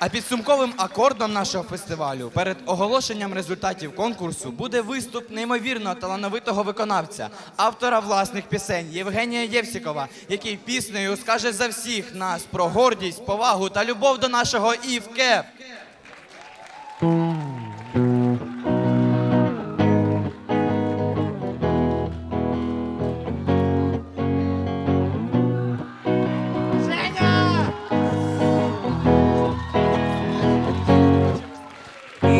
А підсумковим акордом нашого фестивалю перед оголошенням результатів конкурсу буде виступ неймовірно талановитого виконавця, автора власних пісень Євгенія Євсікова, який піснею скаже за всіх нас про гордість, повагу та любов до нашого Івке.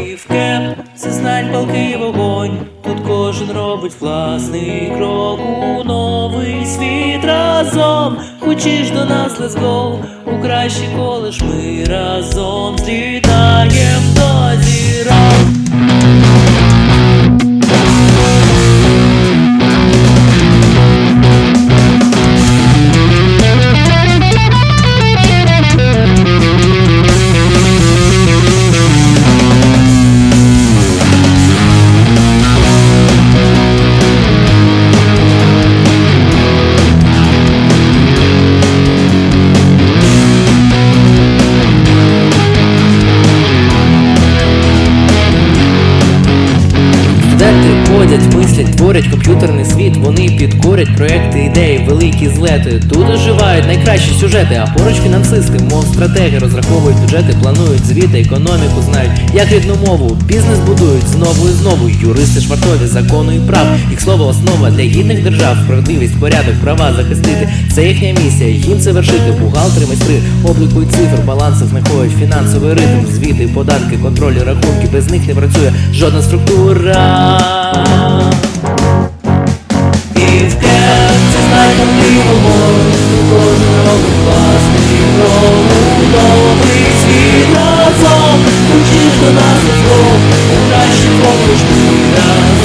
І в кеп це знань палкий вогонь. Тут кожен робить власний крок у новий світ разом. Хочеш до нас, let's go У кращий колиш ми разом злітаєм до зірок. Комп'ютерний світ. Вони підкорять проекти, ідеї, великі злети. Тут оживають найкращі сюжети, а поруч фінансисти, мов стратеги, розраховують бюджети, планують звіти, економіку знають, як рідну мову, бізнес будують знову і знову. Юристи ж вартові закону і прав. Їх слово основа для гідних держав, справедливість, порядок, права захистити. Це їхня місія, їм це вершити. Бухгалтери, майстри, облікують цифр, баланси знаходять фінансовий ритм, звіти, податки, контролі, рахунки. Без них не працює жодна структура. unas y como es